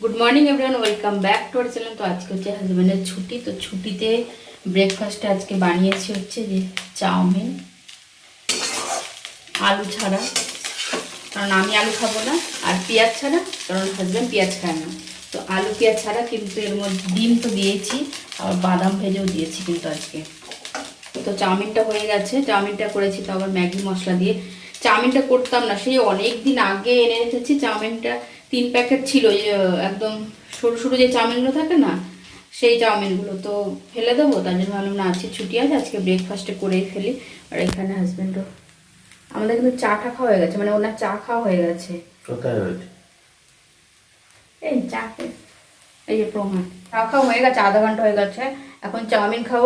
Good morning everyone welcome back to our channel তো আজকে হচ্ছে হাজব্যান্ডের ছুটি, তো ছুটিতে ব্রেকফাস্টে আজকে বানিয়েছি হচ্ছে যে চাউমিন, আলু ছাড়া। কারণ আমি আলু খাব না, আর পেঁয়াজ ছাড়া, কারণ হাজব্যান্ড পেঁয়াজ খায় না। তো আলু পেঁয়াজ ছাড়া কিন্তু এর মধ্যে ডিম তো দিয়েছি, আবার বাদাম ভেজেও দিয়েছি কিন্তু আজকে। তো চাউমিনটা হয়ে গেছে, চাউমিনটা করেছি তো আবার ম্যাগি মশলা দিয়ে। চাউমিনটা করতাম না, সেই অনেক দিন আগে এনে রেখেছি চাউমিনটা। তিন প্যাকেট ছিল একদম সরু সরু যে চাউমিনগুলো থাকে না সেই চাউমিনগুলো তো ফেলে দেবো তার জন্য ভাবলাম না আজকে ছুটি আছে আজকে ব্রেকফাস্টে করেই ফেলি আর এখানে হাজব্যান্ডও আমাদের কিন্তু চা টা খাওয়া হয়ে গেছে মানে ওনার চা খাওয়া হয়ে গেছে। এই চা এই যে প্রমাণ। চা খাওয়া হয়ে গেছে আধা ঘণ্টা হয়ে গেছে এখন চাউমিন খাব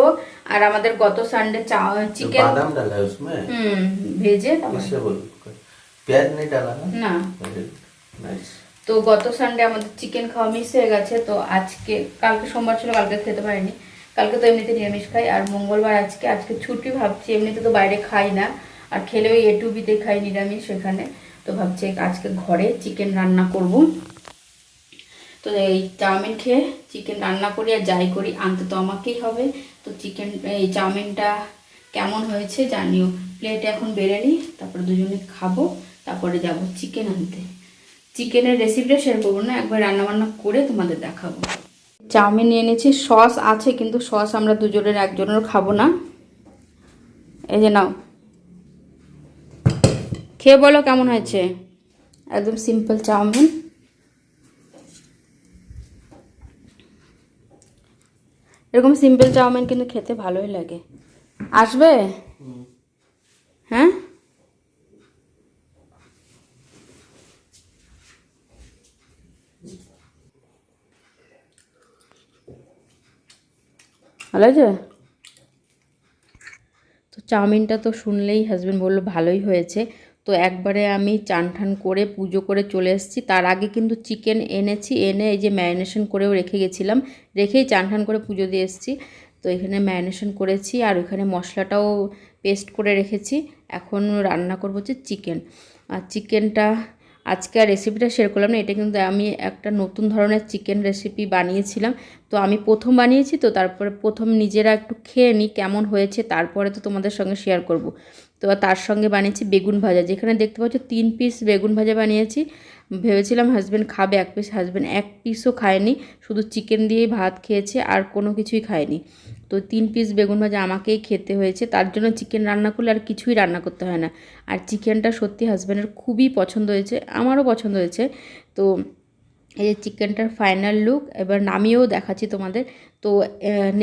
আর আমাদের গত সানডে চা চিকেন বাদাম ডালা উসমে হুম ভেজে তারপর পেঁয়াজ নেই ডালা না। নাইস তো গত সানডে আমাদের চিকেন খাওয়া মিস হয়ে গেছে, তো আজকে, কালকে সোমবার ছিল, কালকে খেতে পারিনি। কালকে তো এমনিতে নিরামিষ খাই, আর মঙ্গলবার আজকে আজকে ছুটি ভাবছি, এমনিতে তো বাইরে খাই না, আর খেলে ওই এটুবিতে খাই নিরামিষ সেখানে তো ভাবছি আজকে ঘরে চিকেন রান্না করব। তো এই চাউমিন খেয়ে চিকেন রান্না করি আর যাই করি, আনতে তো আমাকেই হবে। তো চিকেন এই চাউমিনটা কেমন হয়েছে জানিও। প্লেটে এখন বেড়ে নিই, তারপরে দুজনে খাব, তারপরে যাব চিকেন আনতে। চিকেনের রেসিপিটা শেয়ার করব না একবার রান্নাবান্না করে তোমাদের দেখাবো। চাউমিন নিয়ে এনেছি সস আছে কিন্তু সস আমরা দুজনের একজনের খাব না। এই যে নাও। খেয়ে বলো কেমন হয়েছে? একদম সিম্পল চাউমিন। এরকম সিম্পল চাউমিন কিন্তু খেতে ভালোই লাগে। আসবে? হ্যাঁ? ভালো আছে? তো চাউমিনটা তো শুনলেই হাজব্যান্ড বলল ভালোই হয়েছে। তো একবারে আমি চান ঠান করে পুজো করে চলে এসেছি। তার আগে কিন্তু চিকেন এনেছি, এনে এই যে ম্যারিনেশন করেও রেখে গেছিলাম। রেখেই চান ঠান করে পুজো দিয়ে এসেছি। তো এখানে ম্যারিনেশন করেছি আর ওখানে মশলাটাও পেস্ট করে রেখেছি। এখন রান্না করব হচ্ছে চিকেন আর চিকেনটা আজকে আর রেসিপিটা শেয়ার করলাম না, এটা কিন্তু আমি একটা নতুন ধরনের চিকেন রেসিপি বানিয়েছিলাম। তো আমি প্রথম বানিয়েছি, তো তারপরে প্রথম নিজেরা একটু খেয়ে নিই কেমন হয়েছে, তারপরে তো তোমাদের সঙ্গে শেয়ার করব। তো তার সঙ্গে বানিয়েছি বেগুন ভাজা। যেখানে দেখতে পাচ্ছ তিন পিস বেগুন ভাজা বানিয়েছি। ভেবেছিলাম হাজব্যান্ড খাবে, এক পিস হাজব্যান্ড এক পিসও খায়নি। শুধু চিকেন দিয়েই ভাত খেয়েছে আর কোনো কিছুই খায়নি। তো তিন পিস বেগুন ভাজা আমাকেই খেতে হয়েছে। তার জন্য চিকেন রান্না করলে আর কিছুই রান্না করতে হয় না। আর চিকেনটা সত্যি হাজব্যান্ডের খুবই পছন্দ হয়েছে, আমারও পছন্দ হয়েছে। তো এই যে চিকেনটার ফাইনাল লুক এবার নামিয়েও দেখাচ্ছি তোমাদের। তো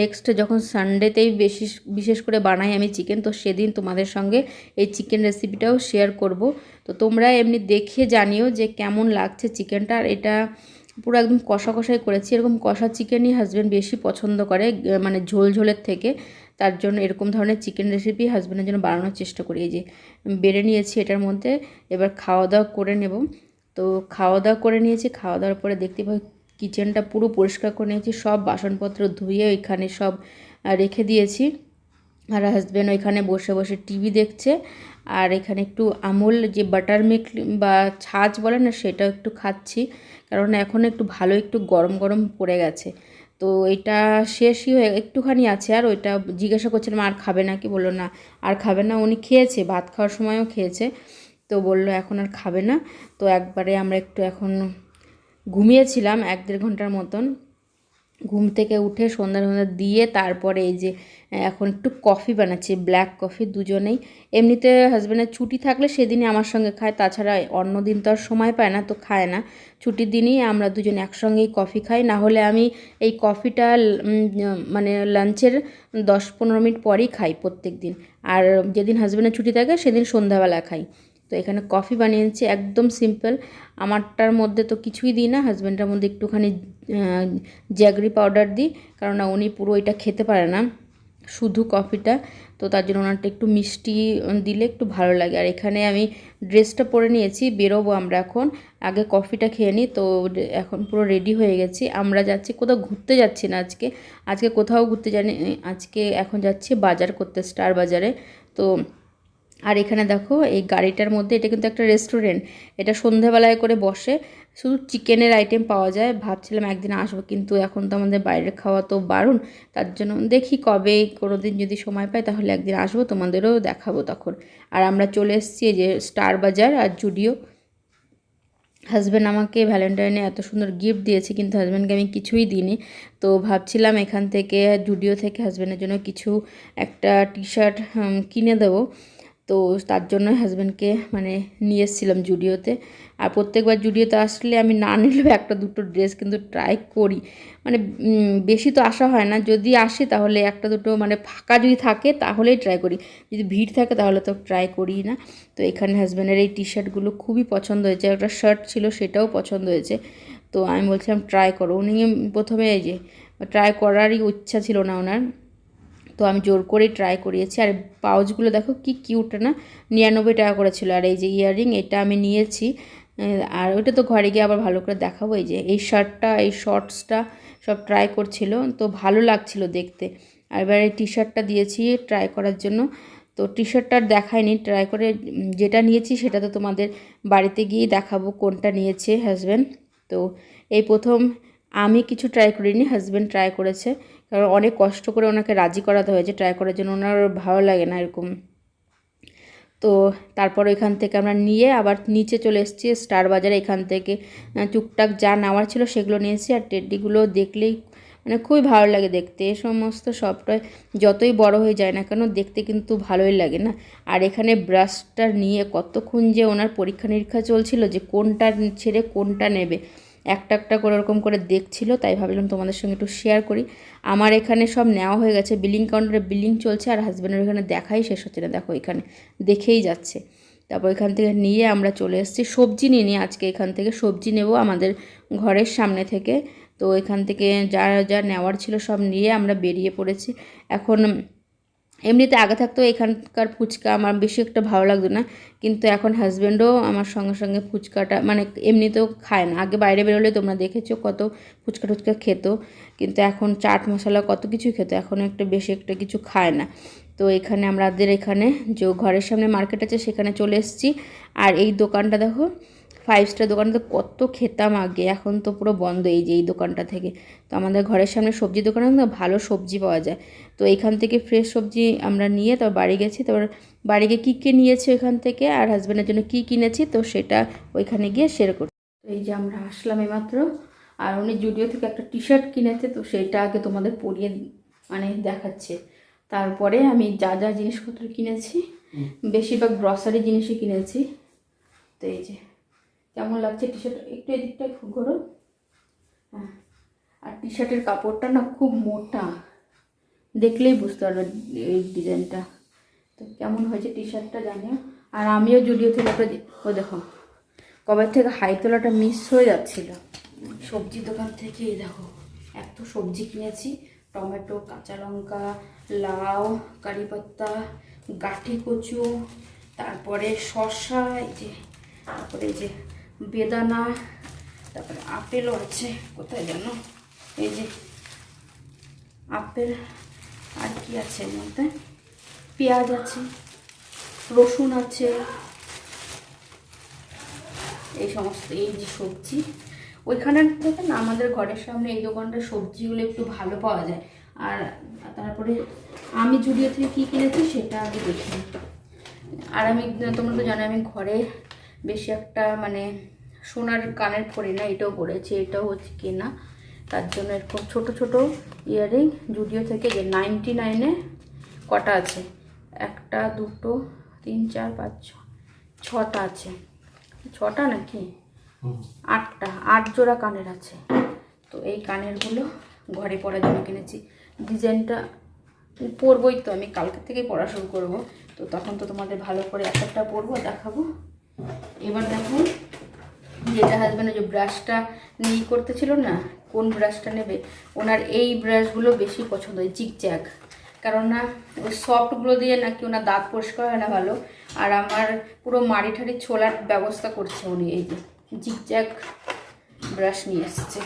নেক্সট যখন সানডেতেই বেশি, বিশেষ করে বানাই আমি চিকেন তো সেদিন তোমাদের সঙ্গে এই চিকেন রেসিপিটাও শেয়ার করব। তো তোমরা এমনি দেখে জানিও যে কেমন লাগছে চিকেনটা আর এটা পুরো একদম কষা কষাই করেছি। এরকম কষা চিকেনই হাজব্যান্ড বেশি পছন্দ করে মানে ঝোল ঝোলের থেকে। তার জন্য এরকম ধরনের চিকেন রেসিপি হাজব্যান্ডের জন্য বানানোর চেষ্টা করি। এই যে বেড়ে নিয়েছি এটার মধ্যে। এবার খাওয়া দাওয়া করে নেব। তো খাওয়া দাওয়া করে নিয়েছি খাওয়া দাওয়ার পরে দেখতে পাই কিচেনটা পুরো পরিষ্কার করে নিয়েছি, সব বাসনপত্র ধুয়ে ওইখানে সব রেখে দিয়েছি। আর হাজব্যান্ড ওইখানে বসে বসে টিভি দেখছে। আর এখানে একটু আমুল যে বাটার মিল্ক বা ছাঁচ বলে না, সেটাও একটু খাচ্ছি। কারণ এখন একটু ভালো, একটু গরম গরম পড়ে গেছে। তো এটা শেষই হয়ে, একটুখানি আছে। আর ওইটা জিজ্ঞাসা করছিলাম, আর খাবে নাকি বলল, না। আর খাবে না, উনি খেয়েছে, ভাত খাওয়ার সময়ও খেয়েছে। তো বলল, এখন আর খাবে না। তো একবারে আমরা একটু এখন ঘুমিয়েছিলাম এক দেড় ঘণ্টার মতন। ঘুম থেকে উঠে সন্ধ্যা সন্ধ্যা দিয়ে তারপরে এই যে, এখন একটু কফি বানাচ্ছি, ব্ল্যাক কফি দুজনেই। এমনিতে হাজব্যান্ডের ছুটি থাকলে সেদিনই আমার সঙ্গে খায়, তাছাড়া অন্য দিন তো আর সময় পায় না, তো খায় না। ছুটির দিনই আমরা দুজন একসঙ্গেই কফি খাই। না হলে আমি এই কফিটা মানে লাঞ্চের দশ পনেরো মিনিট পরেই খাই প্রত্যেক দিন। আর যেদিন হাজব্যান্ডের ছুটি থাকে, সেদিন সন্ধ্যাবেলা খাই। তো এখানে কফি বানিয়েছি, একদম সিম্পল আমারটার মধ্যে তো কিছুই দিই না হাজব্যান্ডের মধ্যে একটুখানি জ্যাগরি পাউডার দিই, কারণ উনি পুরো এটা খেতে পারে না, শুধু কফিটা। তো তার জন্য ওনারটা একটু মিষ্টি দিলে একটু ভালো লাগে। আর এখানে আমি ড্রেসটা পরে নিয়েছি, বেরোবো আমরা এখন। আগে কফিটা খেয়ে নিই, তো এখন পুরো রেডি হয়ে গেছি। আমরা যাচ্ছি কোথাও ঘুরতে যাচ্ছি না আজকে। আজকে কোথাও ঘুরতে জানি আজকে এখন যাচ্ছি বাজার করতে, স্টার বাজারে। তো আর এখানে দেখো, এই গাড়িটার মধ্যে এটা কিন্তু একটা রেস্টুরেন্ট এটা সন্ধ্যাবেলায় করে বসে। শুধু চিকেনের আইটেম পাওয়া যায়। ভাবছিলাম একদিন আসব, কিন্তু এখন তো আমাদের বাইরের খাওয়া তো বারণ। তার জন্য দেখি কবে কোনো দিন যদি সময় পাই, তাহলে একদিন আসব, তোমাদেরও দেখাবো তখন। আর আমরা চলে এসেছি যে স্টার বাজার আর জুডিও হাজব্যান্ড আমাকে ভ্যালেন্টাইনে এত সুন্দর গিফট দিয়েছে, কিন্তু হাজব্যান্ডকে আমি কিছুই দিইনি। তো ভাবছিলাম এখান থেকে জুডিও থেকে হাজব্যান্ডের জন্য কিছু একটা টি শার্ট কিনে দেবো। তো তার জন্য হাজব্যান্ডকে মানে নিয়ে এসেছিলাম জুডিওতে। আর প্রত্যেকবার জুডিওতে আসলে আমি না নিলেও একটা দুটো ড্রেস কিন্তু ট্রাই করি। মানে বেশি তো আসা হয় না। যদি আসে তাহলে একটা দুটো মানে ফাঁকা যদি থাকে তাহলেই ট্রাই করি। যদি ভিড় থাকে তাহলে তো ট্রাই করি না। তো এখানে হাজব্যান্ডের এই টি শার্টগুলো খুবই পছন্দ হয়েছে। একটা শার্ট ছিল সেটাও পছন্দ হয়েছে। তো আমি বলছিলাম ট্রাই করো। উনি প্রথমে এই যে ট্রাই করারই ইচ্ছা ছিল না ওনার। তো আমি জোর করেই ট্রাই করিয়েছি। আর পাউচগুলো দেখো কি কিউট না, নিরানব্বই টাকা করে ছিল। আর এই যে ইয়াররিং এটা আমি নিয়েছি। আর ওইটা তো ঘরে গিয়ে আবার ভালো করে দেখাবো। এই যে এই শার্টটা এই শর্টসটা সব ট্রাই করছিল। তো ভালো লাগছিল দেখতে। আর এবার এই টি শার্টটা দিয়েছি ট্রাই করার জন্য। তো টি শার্টটা আর দেখাইনি ট্রাই করে যেটা নিয়েছি সেটা তো তোমাদের বাড়িতে গিয়েই দেখাবো কোনটা নিয়েছে হাজব্যান্ড তো এই প্রথম আমি কিছু ট্রাই করিনি হাজব্যান্ড ট্রাই করেছে। অনেক কষ্ট করে ওনাকে রাজি করাতে হয়েছে ট্রাই করার জন্য, ওনার ভালো লাগে না এরকম। তো তারপর এখান থেকে আমরা নিয়ে আবার নিচে চলে এসেছি, স্টার বাজারে এখান থেকে টুকটাক যা নেওয়ার ছিল সেগুলো নিয়েছি আর টেড্ডিগুলো দেখলেই মানে খুবই ভালো লাগে দেখতে। এ সমস্ত সবটাই যতই বড় হয়ে যায় না কেন দেখতে কিন্তু ভালোই লাগে না। আর এখানে ব্রাশটা নিয়ে কতক্ষণ যে ওনার পরীক্ষা নিরীক্ষা চলছিল যে কোনটা ছেড়ে কোনটা নেবে। একটা একটা করে ওরকম করে দেখছিল, তাই ভাবলাম তোমাদের সঙ্গে একটু শেয়ার করি। আমার এখানে সব নেওয়া হয়ে গেছে বিলিং কাউন্টারে বিলিং চলছে আর হাজব্যান্ডের এখানে দেখাই শেষ হচ্ছে না, দেখো এখানে দেখেই যাচ্ছে। তারপর এখান থেকে নিয়ে আমরা চলে এসেছি, সবজি নিয়ে নিই আজকে এখান থেকে সবজি নেব আমাদের ঘরের সামনে থেকে। তো এখান থেকে যা যা নেওয়ার ছিল সব নিয়ে আমরা বেরিয়ে পড়েছি। এখন এমনিতে আগে থাকতো এখানকার ফুচকা, আমার বেশি একটা ভালো লাগতো না। কিন্তু এখন হাজব্যান্ডও আমার সঙ্গে সঙ্গে ফুচকাটা মানে এমনিতেও খায় না। আগে বাইরে বেরোলে তোমরা দেখেছ কত ফুচকা টুচকা খেত, কিন্তু এখন চাট মশলা কত কিছু খেত, এখন একটা বেশি একটা কিছু খায় না। তো এখানে আমাদের এখানে যে ঘরের সামনে মার্কেট আছে, সেখানে চলে এসেছি। আর এই দোকানটা দেখো ফাইভ স্টার দোকানটা কত খেতাম আগে এখন তো পুরো বন্ধ এই যে এই দোকানটা থেকে। তো আমাদের ঘরের সামনে সবজি দোকানে না ভালো সবজি পাওয়া যায়। তো এখান থেকে ফ্রেশ সবজি আমরা নিয়ে তারপর বাড়ি গেছি তারপর বাড়ি গিয়ে কী কী নিয়েছি ওইখান থেকে আর হাজব্যান্ডের জন্য কী কিনেছি তো সেটা ওইখানে গিয়ে শেয়ার করি তো এই যে আমরা আসলাম এইমাত্র আর উনি জুডিও থেকে একটা টি শার্ট কিনেছে তো সেটা আগে তোমাদের পরিয়ে মানে দেখাচ্ছে। তারপরে আমি যা যা জিনিসপত্র কিনেছি বেশিরভাগ গ্রসারি জিনিসই কিনেছি। তো এই যে কেমন লাগছে টি শার্ট একটু এদিকটা ঘোরো হ্যাঁ। আর টি শার্টের কাপড়টা না খুব মোটা। দেখলেই বুঝতে পারবে এই ডিজাইনটা। তো কেমন হয়েছে টি শার্টটা জানিও। আর আমিও জুডিও দি- ও দেখো, কবে থেকে হাই তোলাটা মিস হয়ে যাচ্ছিল? সবজি দোকান থেকে দেখো, এত সবজি কিনেছি। টমেটো, কাঁচা লঙ্কা, লাউ, কারি পাত্তা গাঠি কচু, তারপরে শসা, এই যে, তারপরে এই যে বেদানা, তারপরে আপেলও আছে, কোথায় যেন? এই যে আপেল, আর কি আছে এর মধ্যে? পেঁয়াজ আছে, রসুন আছে, এই সমস্ত, এই যে সবজি। ওইখানের থেকে না, আমাদের ঘরের সামনে এই দোকানটার সবজিগুলো একটু ভালো পাওয়া যায়। আর তারপরে আমি জুডিও থেকে কী কিনেছি সেটা আগে দেখি আর আমি, তোমরা তো জানো, আমি ঘরে বেশি একটা মানে সোনার কানের পরি না এটাও পরেছি এটাও হচ্ছে কেনা। তার জন্য এরকম ছোট ছোট ইয়ারিং জুডিও থেকে যে নাইনটি নাইনে কটা আছে? একটা দুটো তিন চার পাঁচ ছ ছটা আছে। ছটা নাকি? আটটা আট জোড়া কানের আছে। তো এই কানেরগুলো ঘরে পরার জন্য কিনেছি। ডিজাইনটা পরবই তো আমি কালকে থেকেই পড়া শুরু করব। তো তখন তো তোমাদের ভালো করে এক একটা পরবো দেখাবো। এবার দেখো যেটা হাজব্যান্ড যে ব্রাশটা নিয়ে করতেছিল না, কোন ব্রাশটা নেবে, ওনার এই ব্রাশগুলো বেশি পছন্দ হয় জিগজ্যাগ কারণ না ওই সফটগুলো দিয়ে নাকি ওনার দাঁত পরিষ্কার হয় না ভালো, আর আমার পুরো মাড়ি ঠাড়ি ছোলার ব্যবস্থা করছে উনি, এই যে জিগজ্যাগ ব্রাশ নিয়ে এসছে।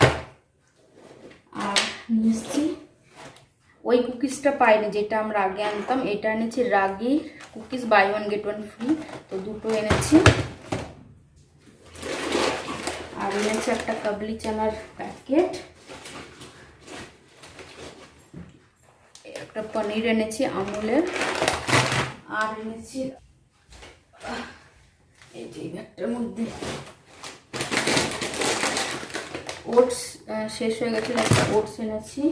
আর নিয়ে এসছি, ওই কুকিজটা পাইনি, যেটা আমরা আগে আনতাম, এটা এনেছি ragi cookies buy one get one free তো দুটো এনেছি। এনেছি একটা কাবলি চানার প্যাকেট একটা পনির এনেছি, আমুলের। আর এনেছি এই যে ব্যাগটার মধ্যে। ওটস শেষ হয়ে গেছিল, একটা ওটস এনেছি।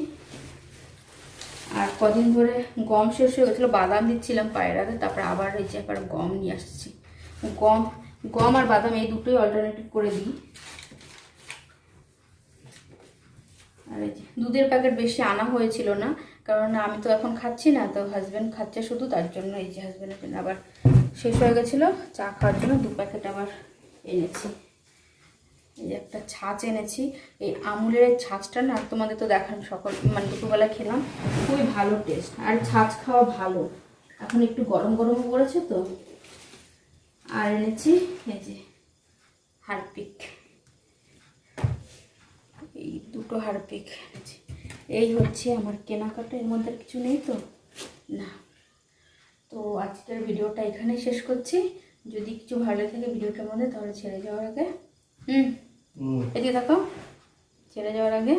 আর কদিন ধরে গম শেষ হয়ে গেছিল, বাদাম দিচ্ছিলাম পায়রাতে তারপরে আবার এই যে একবার গম নিয়ে আসছি। গম গম আর বাদাম এই দুটোই অল্টারনেটিভ করে দিই। আর এই দুধের প্যাকেট বেশি আনা হয়েছিল না, কারণ আমি তো এখন খাচ্ছি না, তো হাজব্যান্ড খাচ্ছে শুধু, তার জন্য এই যে হাজব্যান্ডের জন্য আবার শেষ হয়ে গেছিল, চা খাওয়ার জন্য দু প্যাকেট আবার এনেছি। এই যে একটা ছাঁচ এনেছি। এই আমুলের ছাঁচটা না, তোমাদের তো দেখান সকাল মানে দুপুরবেলা খেলাম, খুবই ভালো টেস্ট আর ছাঁচ খাওয়া ভালো। এখন একটু গরম গরম পড়েছে তো। আর এনেছি, এই যে হারপিক। দুটো হারপিক এনেছি এই হচ্ছে আমার কেনাকাটা এর মধ্যে আর কিছু নেই তো? না। তো আজকের ভিডিওটা এখানেই শেষ করছি। যদি কিছু ভালো থাকে ভিডিওটার মধ্যে তাহলে ছেড়ে যাওয়ার আগে হুম? এদিকে দেখো ছেড়ে যাওয়ার আগে।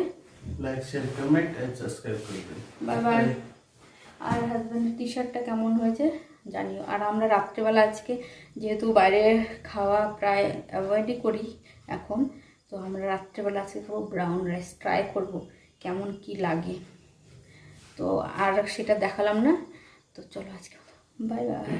Like share comment and subscribe করবেন বাই বাই আর হাজব্যান্ডের টি শার্টটা কেমন হয়েছে জানিও। আর আমরা রাত্রেবেলা আজকে যেহেতু বাইরে খাওয়া প্রায় অ্যাভয়েডই করি এখন তো আমরা রাত্রেবেলা আজকে খাব ব্রাউন রাইস ট্রাই করব কেমন কি লাগে। তো আর সেটা দেখালাম না। তো চলো আজকে। Bye bye